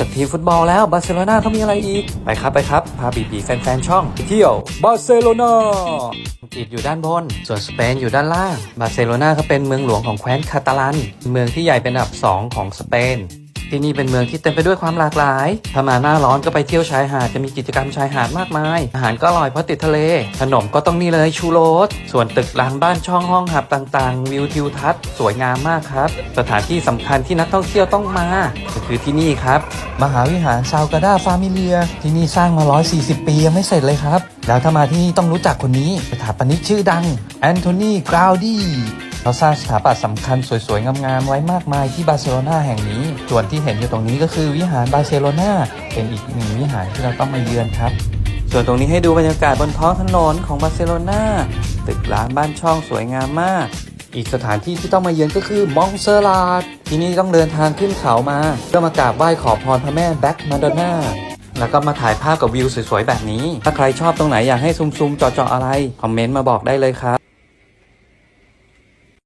จากทีมฟุตบอลแล้วบาร์เซโลนาเขามีอะไรอีก ไปครับไปครับ พาบีบีแฟนๆ ช่องเที่ยวบาร์เซโลนาอังกฤษอยู่ด้านบน ส่วนสเปนอยู่ด้านล่าง บาร์เซโลนาเขาเป็นเมืองหลวงของแคว้นคาตาลัน เมืองที่ใหญ่เป็นอันดับ 2 ของสเปน ที่นี่เป็นเมืองที่เต็มไปด้วยความหลากหลาย ถ้ามาหน้าร้อนก็ไปเที่ยวชายหาดจะมีกิจกรรมชายหาดมากมาย อาหารก็อร่อยเพราะติดทะเล ขนมก็ต้องนี่เลยชูโรสส่วนตึกร้างบ้านช่องห้องหับต่างๆ วิวทิวทัศน์สวยงามมากครับ สถานที่สำคัญที่นักท่องเที่ยวต้องมาก็คือที่นี่ครับ มหาวิหารซาวกาดาฟามิเลีย ที่นี่สร้างมา 140 ปียังไม่เสร็จเลยครับ แล้วถ้ามาที่นี่ต้องรู้จักคนนี้สถาปนิกชื่อดังแอนโทนีกราวดี เขาสร้างสถาปัตย์สำคัญสวยๆ งามๆ ไว้มากมายที่บาร์เซโลนาแห่งนี้ ส่วนที่เห็นอยู่ตรงนี้ก็คือวิหารบาร์เซโลนาเป็นอีกหนึ่งวิหารที่เราต้องมาเยือนครับ ส่วนตรงนี้ให้ดูบรรยากาศบนท้องถนนของบาร์เซโลนาตึกร้านบ้านช่องสวยงามมาก อีกสถานที่ที่ต้องมาเยือนก็คือมองเซอร์ลาดที่นี่ต้องเดินทางขึ้นเขามา เพื่อมากราบไหว้ขอพรพระแม่แบ็กมาดอนน่าแล้วก็มาถ่ายภาพกับวิวสวยๆแบบนี้ ถ้าใครชอบตรงไหนอยากให้ซูมๆจาะๆอะไร คอมเมนต์มาบอกได้เลยครับ